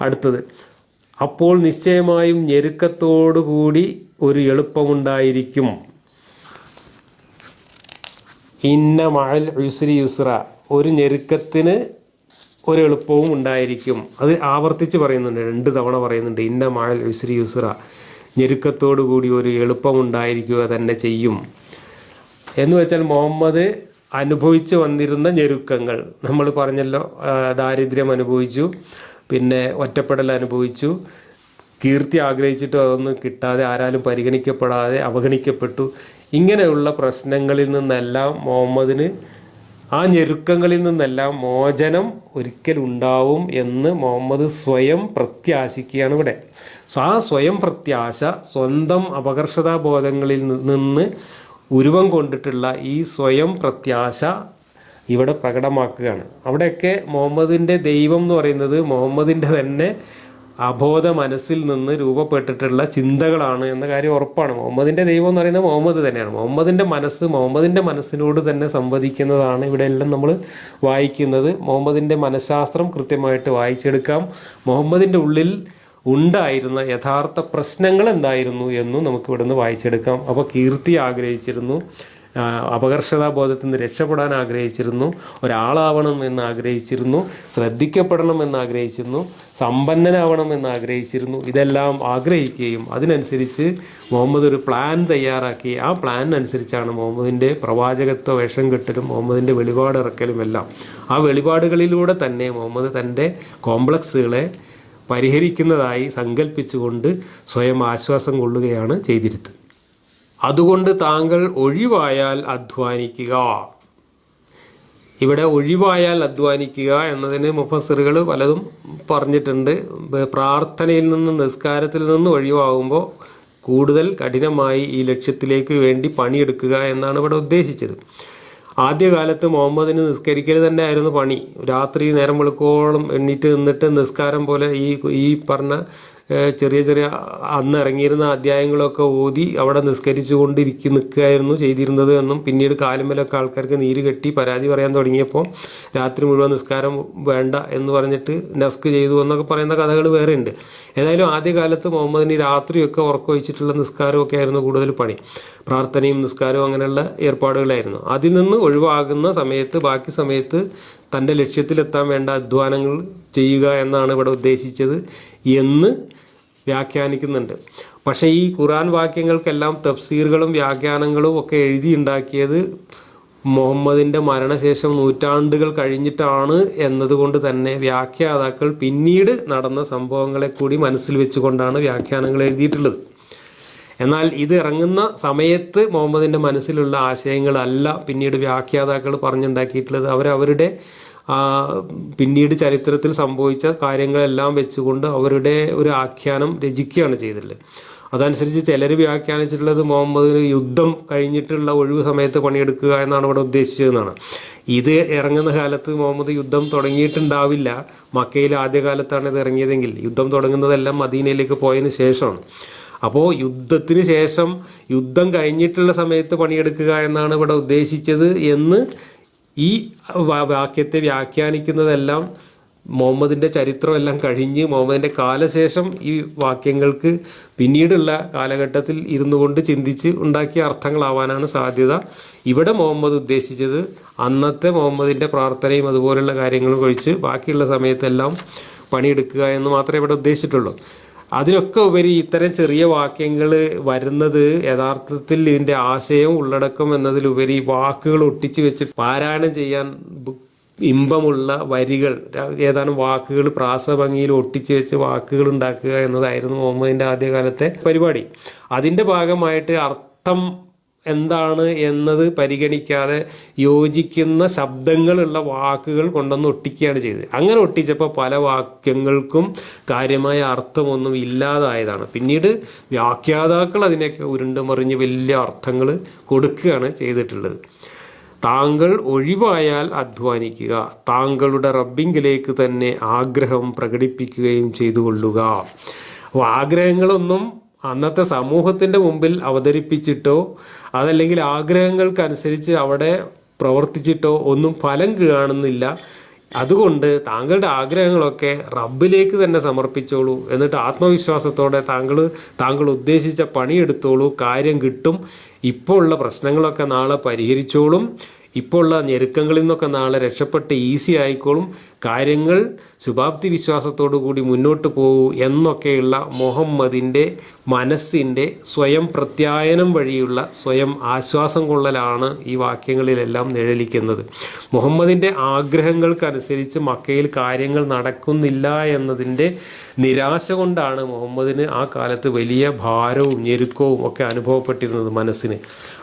അടുത്തത്. അപ്പോൾ നിശ്ചയമായും ഞെരുക്കത്തോടുകൂടി ഒരു എളുപ്പമുണ്ടായിരിക്കും. ഇന്ന മഴൽ യുസ്രി യുസ്ര. ഒരു ഞെരുക്കത്തിന് ഒരു എളുപ്പവും ഉണ്ടായിരിക്കും. അത് ആവർത്തിച്ച് പറയുന്നുണ്ട്. രണ്ട് തവണ പറയുന്നുണ്ട്. ഇന്ന മഴൽ യുസ്രി യുസ്ര. ഞെരുക്കത്തോടു കൂടി ഒരു എളുപ്പമുണ്ടായിരിക്കുക തന്നെ ചെയ്യും. എന്ന് വെച്ചാൽ മുഹമ്മദ് അനുഭവിച്ചു വന്നിരുന്ന ഞെരുക്കങ്ങൾ. നമ്മൾ പറഞ്ഞല്ലോ ദാരിദ്ര്യം അനുഭവിച്ചു. പിന്നെ ഒറ്റപ്പെടൽ അനുഭവിച്ചു. കീർത്തി ആഗ്രഹിച്ചിട്ടും അതൊന്നും കിട്ടാതെ ആരാലും പരിഗണിക്കപ്പെടാതെ അവഗണിക്കപ്പെട്ടു. ഇങ്ങനെയുള്ള പ്രശ്നങ്ങളിൽ നിന്നെല്ലാം മുഹമ്മദിന് ആ ഞെരുക്കങ്ങളിൽ നിന്നെല്ലാം മോചനം ഒരിക്കലുണ്ടാവും എന്ന് മുഹമ്മദ് സ്വയം പ്രത്യാശിക്കുകയാണ് ഇവിടെ. ആ സ്വയം പ്രത്യാശ സ്വന്തം അപകർഷതാബോധങ്ങളിൽ നിന്ന് ഉരുവം കൊണ്ടിട്ടുള്ള ഈ സ്വയം പ്രത്യാശ ഇവിടെ പ്രകടമാക്കുകയാണ്. അവിടെയൊക്കെ മുഹമ്മദിന്റെ ദൈവം എന്ന് പറയുന്നത് മുഹമ്മദിന്റെ തന്നെ അബോധ മനസ്സിൽ നിന്ന് രൂപപ്പെട്ടിട്ടുള്ള ചിന്തകളാണ് എന്ന കാര്യം ഉറപ്പാണ്. മുഹമ്മദിന്റെ ദൈവം എന്ന് പറയുന്നത് മുഹമ്മദ് തന്നെയാണ്. മുഹമ്മദിന്റെ മനസ്സ് മുഹമ്മദിന്റെ മനസ്സിനോട് തന്നെ സംവദിക്കുന്നതാണ് ഇവിടെ എല്ലാം നമ്മൾ വായിക്കുന്നത്. മുഹമ്മദിന്റെ മനഃശാസ്ത്രം കൃത്യമായിട്ട് വായിച്ചെടുക്കാം. മുഹമ്മദിന്റെ ഉള്ളിൽ ഉണ്ടായിരുന്ന യഥാർത്ഥ പ്രശ്നങ്ങൾ എന്തായിരുന്നു എന്നും നമുക്ക് നിന്ന് വായിച്ചെടുക്കാം. അപ്പോൾ കീർത്തി ആഗ്രഹിച്ചിരുന്നു. ആ, അപകർഷതാബോധത്തിൽ നിന്ന് രക്ഷപ്പെടാൻ ആഗ്രഹിച്ചിരുന്നു. ഒരാളാവണം എന്ന് ആഗ്രഹിച്ചിരുന്നു. ശ്രദ്ധിക്കപ്പെടണം എന്ന് ആഗ്രഹിച്ചിരുന്നു. സമ്പന്നനാവണം എന്ന് ആഗ്രഹിച്ചിരുന്നു. ഇതെല്ലാം ആഗ്രഹിക്കുകയും അതിനനുസരിച്ച് മുഹമ്മദ് ഒരു പ്ലാൻ തയ്യാറാക്കി. ആ പ്ലാനിനനുസരിച്ചാണ് മുഹമ്മദിന്റെ പ്രവാചകത്വ വേഷം കെട്ടലും മുഹമ്മദിന്റെ വെളിപാട് ഇറക്കലും എല്ലാം. ആ വെളിപാടുകളിലൂടെ തന്നെ മുഹമ്മദ് തന്റെ കോംപ്ലക്സുകളെ പരിഹരിക്കുന്നതായി സങ്കല്പിച്ചുകൊണ്ട് സ്വയം ആശ്വാസം കൊള്ളുകയാണ് ചെയ്തിരുന്നത്. അതുകൊണ്ട് താങ്കൾ ഒഴിവായാൽ അധ്വാനിക്കുക. ഇവിടെ ഒഴിവായാൽ അധ്വാനിക്കുക എന്നതിന് മുഫസറുകൾ പലതും പറഞ്ഞിട്ടുണ്ട്. പ്രാർത്ഥനയിൽ നിന്ന് നിസ്കാരത്തിൽ നിന്ന് ഒഴിവാകുമ്പോൾ കൂടുതൽ കഠിനമായി ഈ ലക്ഷ്യത്തിലേക്ക് വേണ്ടി പണിയെടുക്കുക എന്നാണ് ഇവിടെ ഉദ്ദേശിച്ചത്. ആദ്യകാലത്ത് മുഹമ്മദിന് നിസ്കരിക്കൽ തന്നെ ആയിരുന്നു പണി. രാത്രി നേരം വെളുക്കോളം എണ്ണീറ്റ് നിന്നിട്ട് നിസ്കാരം പോലെ ഈ ഈ പറഞ്ഞ ചെറിയ ചെറിയ അന്ന് ഇറങ്ങിയിരുന്ന അധ്യായങ്ങളൊക്കെ ഓതി അവിടെ നിസ്കരിച്ചു കൊണ്ടിരിക്കും നിൽക്കുകയായിരുന്നു ചെയ്തിരുന്നത് എന്നും പിന്നീട് കാലുമലൊക്കെ ആൾക്കാർക്ക് നീര് കെട്ടി പരാതി പറയാൻ തുടങ്ങിയപ്പോൾ രാത്രി മുഴുവൻ നിസ്കാരം വേണ്ട എന്ന് പറഞ്ഞിട്ട് നസ്ക് ചെയ്തു എന്നൊക്കെ പറയുന്ന കഥകൾ വേറെ ഉണ്ട് ഏതായാലും ആദ്യകാലത്ത് മുഹമ്മദിന് രാത്രിയൊക്കെ ഉറക്കമൊഴിച്ചിട്ടുള്ള നിസ്കാരമൊക്കെ ആയിരുന്നു കൂടുതൽ പണി. പ്രാർത്ഥനയും നിസ്കാരവും അങ്ങനെയുള്ള ഏർപ്പാടുകളായിരുന്നു. അതിൽ നിന്ന് ഒഴിവാകുന്ന സമയത്ത് ബാക്കി സമയത്ത് തന്റെ ലക്ഷ്യത്തിലെത്താൻ വേണ്ട അധ്വാനങ്ങൾ ചെയ്യുക എന്നാണ് ഇവിടെ ഉദ്ദേശിച്ചത് എന്ന് വ്യാഖ്യാനിക്കുന്നുണ്ട്. പക്ഷേ ഈ ഖുറാൻ വാക്യങ്ങൾക്കെല്ലാം തഫ്സീറുകളും വ്യാഖ്യാനങ്ങളും ഒക്കെ എഴുതിയുണ്ടാക്കിയത് മുഹമ്മദിന്റെ മരണശേഷം നൂറ്റാണ്ടുകൾ കഴിഞ്ഞിട്ടാണ് എന്നതുകൊണ്ട് തന്നെ വ്യാഖ്യാതാക്കൾ പിന്നീട് നടന്ന സംഭവങ്ങളെ കൂടി മനസ്സിൽ വെച്ചുകൊണ്ടാണ് വ്യാഖ്യാനങ്ങൾ എഴുതിയിട്ടുള്ളത്. എന്നാൽ ഇത് ഇറങ്ങുന്ന സമയത്ത് മുഹമ്മദിന്റെ മനസ്സിലുള്ള ആശയങ്ങളല്ല പിന്നീട് വ്യാഖ്യാതാക്കൾ പറഞ്ഞുണ്ടാക്കിയിട്ടുള്ളത്. അവരവരുടെ പിന്നീട് ചരിത്രത്തിൽ സംഭവിച്ച കാര്യങ്ങളെല്ലാം വെച്ചുകൊണ്ട് അവരുടെ ഒരു ആഖ്യാനം രചിക്കുകയാണ് ചെയ്തിട്ടുള്ളത്. അതനുസരിച്ച് ചിലർ വ്യാഖ്യാനിച്ചിട്ടുള്ളത് മുഹമ്മദിന് യുദ്ധം കഴിഞ്ഞിട്ടുള്ള ഒഴിവ് സമയത്ത് പണിയെടുക്കുക എന്നാണ് ഇവിടെ ഉദ്ദേശിച്ചതെന്നാണ്. ഇത് ഇറങ്ങുന്ന കാലത്ത് മുഹമ്മദ് യുദ്ധം തുടങ്ങിയിട്ടുണ്ടാവില്ല. മക്കയിൽ ആദ്യകാലത്താണ് ഇത് ഇറങ്ങിയതെങ്കിൽ യുദ്ധം തുടങ്ങുന്നതെല്ലാം മദീനയിലേക്ക് പോയതിന് ശേഷമാണ്. അപ്പോൾ യുദ്ധത്തിന് ശേഷം യുദ്ധം കഴിഞ്ഞിട്ടുള്ള സമയത്ത് പണിയെടുക്കുക എന്നാണ് ഇവിടെ ഉദ്ദേശിച്ചത് എന്ന് ഈ വാക്യത്തെ വ്യാഖ്യാനിക്കുന്നതെല്ലാം മുഹമ്മദിന്റെ ചരിത്രമെല്ലാം കഴിഞ്ഞ് മുഹമ്മദിന്റെ കാലശേഷം ഈ വാക്യങ്ങൾക്ക് പിന്നീടുള്ള കാലഘട്ടത്തിൽ ഇരുന്നു കൊണ്ട് ചിന്തിച്ച് ഉണ്ടാക്കിയ അർത്ഥങ്ങളാവാനാണ് സാധ്യത. ഇവിടെ മുഹമ്മദ് ഉദ്ദേശിച്ചത് അന്നത്തെ മുഹമ്മദിന്റെ പ്രാർത്ഥനയും അതുപോലുള്ള കാര്യങ്ങളും കഴിച്ച് ബാക്കിയുള്ള സമയത്തെല്ലാം പണിയെടുക്കുക എന്ന് മാത്രമേ ഇവിടെ ഉദ്ദേശിച്ചിട്ടുള്ളൂ. അതിനൊക്കെ ഉപരി ഇത്തരം ചെറിയ വാക്യങ്ങൾ വരുന്നത് യഥാർത്ഥത്തിൽ ഇതിന്റെ ആശയം ഉള്ളടക്കം എന്നതിലുപരി വാക്കുകൾ ഒട്ടിച്ച് വെച്ച് പാരായണം ചെയ്യാൻ ഇമ്പമുള്ള വരികൾ ഏതാനും വാക്കുകൾ പ്രാസഭംഗിയിൽ ഒട്ടിച്ച് വെച്ച് വാക്കുകൾ ഉണ്ടാക്കുക എന്നതായിരുന്നു മുഹമ്മദിന്റെ ആദ്യകാലത്തെ പരിപാടി. അതിന്റെ ഭാഗമായിട്ട് അർത്ഥം എന്താണ് എന്നത് പരിഗണിക്കാതെ യോജിക്കുന്ന ശബ്ദങ്ങളുള്ള വാക്കുകൾ കൊണ്ടൊന്ന് ഒട്ടിക്കുകയാണ് ചെയ്തത്. അങ്ങനെ ഒട്ടിച്ചപ്പോൾ പല വാക്യങ്ങൾക്കും കാര്യമായ അർത്ഥമൊന്നും ഇല്ലാതായതാണ്. പിന്നീട് വ്യാഖ്യാതാക്കൾ അതിനൊക്കെ ഉരുണ്ടുമറിഞ്ഞ് വലിയ അർത്ഥങ്ങൾ കൊടുക്കുകയാണ് ചെയ്തിട്ടുള്ളത്. താങ്കൾ ഒഴിവായാൽ അധ്വാനിക്കുക. താങ്കളുടെ റബ്ബിങ്കിലേക്ക് തന്നെ ആഗ്രഹം പ്രകടിപ്പിക്കുകയും ചെയ്തു കൊള്ളുക അപ്പോൾ ആഗ്രഹങ്ങളൊന്നും അന്നത്തെ സമൂഹത്തിന്റെ മുമ്പിൽ അവതരിപ്പിച്ചിട്ടോ അതല്ലെങ്കിൽ ആഗ്രഹങ്ങൾക്കനുസരിച്ച് അവിടെ പ്രവർത്തിച്ചിട്ടോ ഒന്നും ഫലം കാണുന്നില്ല. അതുകൊണ്ട് താങ്കളുടെ ആഗ്രഹങ്ങളൊക്കെ റബ്ബിലേക്ക് തന്നെ സമർപ്പിച്ചോളൂ എന്നിട്ട് ആത്മവിശ്വാസത്തോടെ താങ്കൾ താങ്കൾ ഉദ്ദേശിച്ച പണിയെടുത്തോളൂ കാര്യം കിട്ടും. ഇപ്പോൾ ഉള്ള പ്രശ്നങ്ങളൊക്കെ നാളെ പരിഹരിച്ചോളും. ഇപ്പോൾ ഉള്ള ഞെരുക്കങ്ങളിൽ നിന്നൊക്കെ നാളെ രക്ഷപ്പെട്ട് ഈസി ആയിക്കോളും. കാര്യങ്ങൾ ശുഭാപ്തി വിശ്വാസത്തോടു കൂടി മുന്നോട്ട് പോകൂ എന്നൊക്കെയുള്ള മുഹമ്മദിന്റെ മനസ്സിന്റെ സ്വയം പ്രത്യായനം വഴിയുള്ള സ്വയം ആശ്വാസം കൊള്ളലാണ് ഈ വാക്യങ്ങളിലെല്ലാം നിഴലിക്കുന്നത്. മുഹമ്മദിന്റെ ആഗ്രഹങ്ങൾക്കനുസരിച്ച് മക്കയിൽ കാര്യങ്ങൾ നടക്കുന്നില്ല എന്നതിന്റെ നിരാശ കൊണ്ടാണ് മുഹമ്മദിന് ആ കാലത്ത് വലിയ ഭാരവും ഞെരുക്കവും ഒക്കെ അനുഭവപ്പെട്ടിരുന്നത് മനസ്സിന്.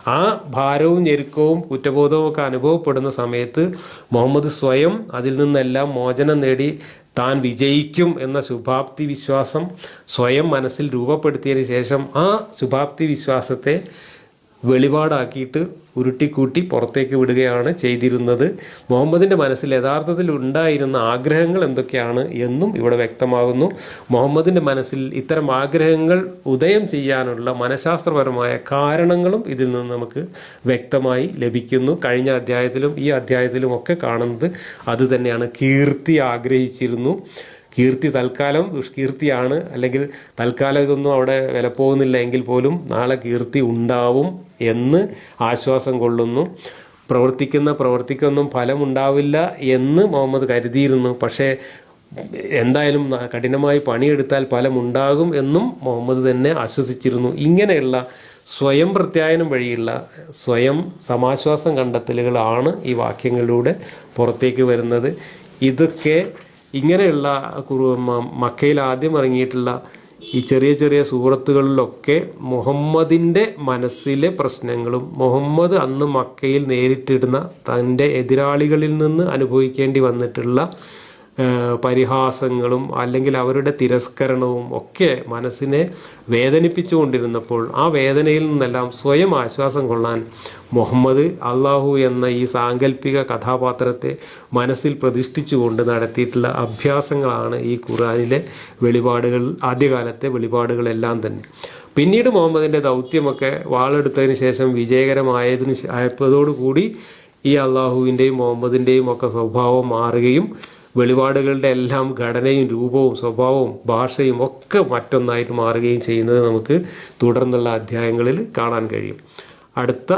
ആ ഭാരവും ഞെരുക്കവും കുറ്റബോധവും ഒക്കെ അനുഭവപ്പെടുന്ന സമയത്ത് മുഹമ്മദ് സ്വയം അതിൽ നിന്നെല്ലാം മോചനം നേടി താൻ വിജയിക്കും എന്ന ശുഭാപ്തി വിശ്വാസം സ്വയം മനസ്സിൽ രൂപപ്പെടുത്തിയതിന് ശേഷം ആ ശുഭാപ്തി വിശ്വാസത്തെ വെളിപാടാക്കിയിട്ട് ഉരുട്ടിക്കൂട്ടി പുറത്തേക്ക് വിടുകയാണ് ചെയ്തിരുന്നത്. മുഹമ്മദിന്റെ മനസ്സിൽ യഥാർത്ഥത്തിൽ ഉണ്ടായിരുന്ന ആഗ്രഹങ്ങൾ എന്തൊക്കെയാണ് എന്നും ഇവിടെ വ്യക്തമാകുന്നു. മുഹമ്മദിന്റെ മനസ്സിൽ ഇത്തരം ആഗ്രഹങ്ങൾ ഉദയം ചെയ്യാനുള്ള മനഃശാസ്ത്രപരമായ കാരണങ്ങളും ഇതിൽ നിന്ന് നമുക്ക് വ്യക്തമായി ലഭിക്കുന്നു. കഴിഞ്ഞ അധ്യായത്തിലും ഈ അധ്യായത്തിലും ഒക്കെ കാണുന്നത് അതുതന്നെയാണ് കീർത്തി ആഗ്രഹിച്ചിരുന്നു. കീർത്തി തൽക്കാലം ദുഷ്കീർത്തിയാണ്. അല്ലെങ്കിൽ തൽക്കാലം ഇതൊന്നും അവിടെ വില പോകുന്നില്ല എങ്കിൽ പോലും നാളെ കീർത്തി ഉണ്ടാവും എന്ന് ആശ്വാസം കൊള്ളുന്നു. പ്രവർത്തിക്കുന്ന പ്രവർത്തിക്കൊന്നും ഫലമുണ്ടാവില്ല എന്ന് മുഹമ്മദ് കരുതിയിരുന്നു. പക്ഷേ എന്തായാലും കഠിനമായി പണിയെടുത്താൽ ഫലമുണ്ടാകും എന്നും മുഹമ്മദ് തന്നെ ആശ്വസിച്ചിരുന്നു. ഇങ്ങനെയുള്ള സ്വയം പ്രത്യായനം വഴിയുള്ള സ്വയം സമാശ്വാസം കണ്ടെത്തലുകളാണ് ഈ വാക്യങ്ങളിലൂടെ പുറത്തേക്ക് വരുന്നത്. ഇതൊക്കെ ഇങ്ങനെയുള്ള മക്കയിൽ ആദ്യം ഇറങ്ങിയിട്ടുള്ള ഈ ചെറിയ ചെറിയ സൂറത്തുകളിലൊക്കെ മുഹമ്മദിന്റെ മനസ്സിലെ പ്രശ്നങ്ങളും മുഹമ്മദ് അന്ന് മക്കയിൽ നേരിട്ടിടുന്ന തന്റെ എതിരാളികളിൽ നിന്ന് അനുഭവിക്കേണ്ടി വന്നിട്ടുള്ള പരിഹാസങ്ങളും അല്ലെങ്കിൽ അവരുടെ തിരസ്കരണവും ഒക്കെ മനസ്സിനെ വേദനിപ്പിച്ചുകൊണ്ടിരുന്നപ്പോൾ ആ വേദനയിൽ നിന്നെല്ലാം സ്വയം ആശ്വാസം കൊള്ളാൻ മുഹമ്മദ് അള്ളാഹു എന്ന ഈ സാങ്കല്പിക കഥാപാത്രത്തെ മനസ്സിൽ പ്രതിഷ്ഠിച്ചുകൊണ്ട് നടത്തിയിട്ടുള്ള അഭ്യാസങ്ങളാണ് ഈ ഖുറാനിലെ വെളിപാടുകൾ ആദ്യകാലത്തെ വെളിപാടുകളെല്ലാം തന്നെ. പിന്നീട് മുഹമ്മദിന്റെ ദൗത്യമൊക്കെ വാളെടുത്തതിന് ശേഷം വിജയകരമായതിനു ശേ- ഈ അള്ളാഹുവിന്റെയും മുഹമ്മദിന്റെയും ഒക്കെ സ്വഭാവം മാറുകയും വെളിപാടുകളുടെ എല്ലാം ഘടനയും രൂപവും സ്വഭാവവും ഭാഷയും ഒക്കെ മറ്റൊന്നായിട്ട് മാറുകയും ചെയ്യുന്നത് നമുക്ക് തുടർന്നുള്ള അധ്യായങ്ങളിൽ കാണാൻ കഴിയും. അടുത്ത